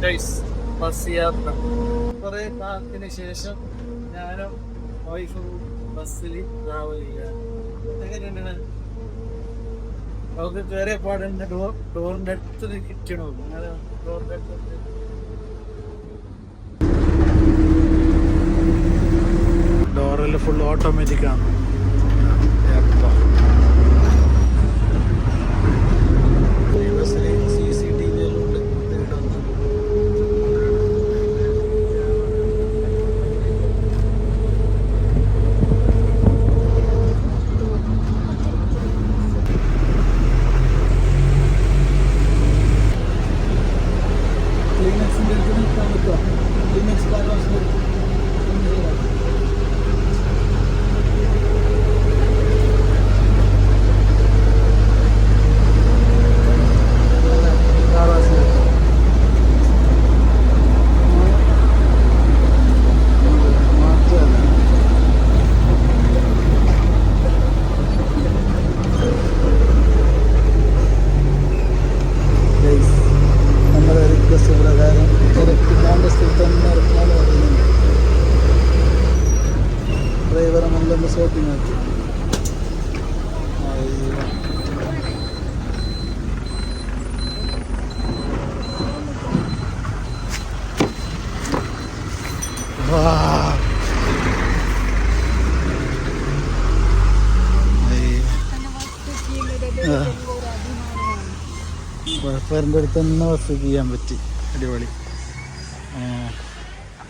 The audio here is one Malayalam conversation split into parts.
ബസ് യാത്ര. കുറെ കാലത്തിന് ശേഷം ഞാനും വൈഫും ബസ്സിൽ ട്രാവൽ ചെയ്യാം എങ്ങനെയാണ് നമുക്ക് കയറിയ പാടുണ്ട് ഡോർ ഡോറിന്റെ അടുത്ത് കിട്ടണോ? അങ്ങനെ ഡോറിന്റെ അടുത്ത് ഡോറെല്ലാം ഫുൾ ഓട്ടോമാറ്റിക് ആണ്. बिल्कुल नहीं काम होता। इमेज कार्ड और सब റിക്വസ്റ്റ് പ്രകാരം ഇറക്കില്ലാണ്ട് സ്ഥലത്ത് തന്നെ ഇറക്കാൻ പറയുന്നുണ്ട് ഡ്രൈവറെ നമ്മളൊന്ന് ഷോപ്പിംഗ് ആക്കി. അയ്യോ. ആ. അടുത്ത് തന്നെ ബസ് ചെയ്യാൻ പറ്റി. അടിപൊളി.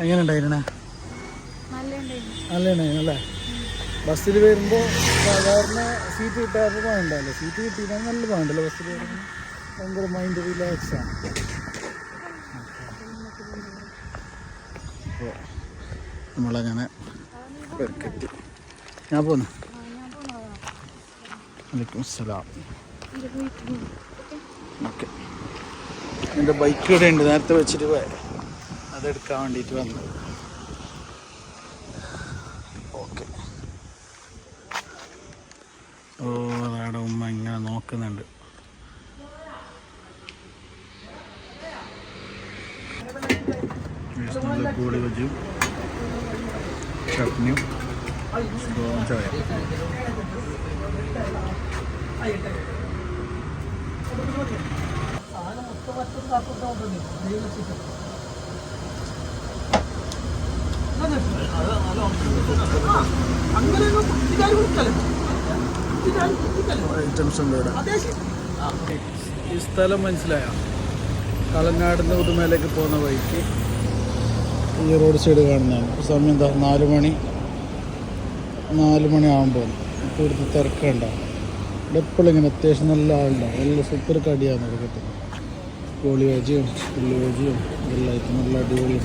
എങ്ങനെ ഉണ്ടായിരുന്നേ? നല്ല ഉണ്ടായിരുന്നു അല്ലേ? ബസ്സിൽ വരുമ്പോൾ സാധാരണ സീറ്റ് കിട്ടാത്ത പോകണ്ടല്ലോ സീറ്റ് കിട്ടിയാൽ നല്ല പോകണ്ടല്ലോ ബസ്സിൽ വരുമ്പോൾ ഭയങ്കര മൈൻഡ് റിലാക്സ് ആണ്. അപ്പോൾ നമ്മളങ്ങനെ പെരുക്കെത്തി ഞാൻ പോന്നു. വലൈക്കും അസ്സലാം ഓക്കെ. എന്റെ ബൈക്ക് ഇവിടെ ഉണ്ട്. നേരത്തെ വെച്ചിട്ട് പോയ. അതെടുക്കാൻ വേണ്ടിയിട്ട് വന്നു. ഓക്കെ. ഓ അതാണ് ഉമ്മ ഇങ്ങനെ നോക്കുന്നുണ്ട്. കൂടി വെച്ചു ചട്നിയും സ്ട്രോങ് ചായ ഐറ്റംസ് ഉണ്ട് ഇവിടെ ഈ സ്ഥലം മനസ്സിലായ? കളങ്ങാട് നിന്ന് പോകുന്ന വഴിക്ക് ഈ റോഡ് സൈഡ് കാണുന്നതാണ്. ഇപ്പോൾ സമയം എന്താ? നാല് മണി. നാല് മണി ആകുമ്പോൾ ഇവിടുത്തെ തിരക്കുണ്ടാവും ഇവിടെ എപ്പോഴും ഇങ്ങനെ അത്യാവശ്യം നല്ല ആളുണ്ടാവും നല്ല സൂപ്പർ കടിയാണ് ഇവിടെ കിട്ടുന്നത് പുള്ളിയാജിയും ഇതെല്ലാം നല്ല അടിപൊളി